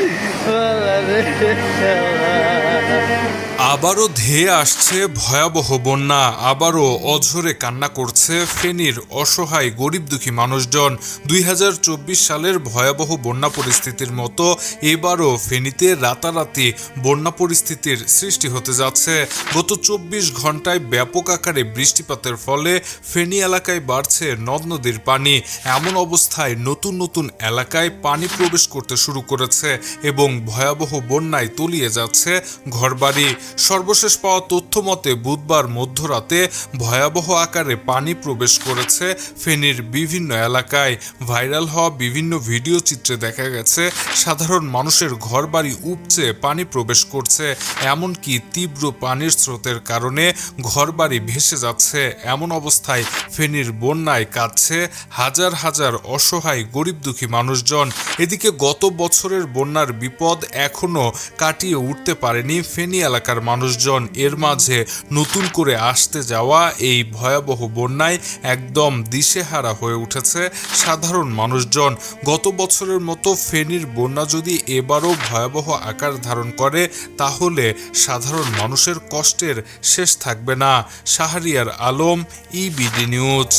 Well, I আবারও ধেয়ে আসছে ভয়াবহ বন্যা, আবারও অঝরে কান্না করছে ফেনীর অসহায় গরিব দুঃখী মানুষজন। দুই হাজার চব্বিশ সালের ভয়াবহ বন্যা পরিস্থিতির মতো এবারও ফেনীতে রাতারাতি বন্যা পরিস্থিতির সৃষ্টি হতে যাচ্ছে। গত চব্বিশ ঘন্টায় ব্যাপক আকারে বৃষ্টিপাতের ফলে ফেনী এলাকায় বাড়ছে নদ নদীর পানি। এমন অবস্থায় নতুন নতুন এলাকায় পানি প্রবেশ করতে শুরু করেছে এবং ভয়াবহ বন্যায় তলিয়ে যাচ্ছে ঘরবাড়ি। সর্বশেষ পাওয়া তথ্য মতে, বুধবার মধ্যরাতে ভয়াবহ আকারে পানি প্রবেশ করেছে ফেনীর বিভিন্ন এলাকায়। ভাইরাল হওয়া বিভিন্ন ভিডিও চিত্রে দেখা গেছে, সাধারণ মানুষের ঘরবাড়ি উপচে পানি প্রবেশ করছে, এমনকি তীব্র পানির স্রোতের কারণে ঘরবাড়ি ভেসে যাচ্ছে। এমন অবস্থায় ফেনীর বন্যায় কাঁদছে হাজার হাজার অসহায় গরিব দুঃখী মানুষজন। এদিকে গত বছরের বন্যার বিপদ এখনও কাটিয়ে উঠতে পারেনি ফেনী এলাকার মানুষজন এর মাঝে নতুন করে আসতে যাওয়া এই ভয়াবহ বন্যায় একদম দিশেহারা হয়ে উঠেছে সাধারণ মানুষজন। গত বছরের মতো ফেনীর বন্যা যদি এবারও ভয়াবহ আকার ধারণ করে, তাহলে সাধারণ মানুষের কষ্টের শেষ থাকবে না। Shahriar Alam EBD news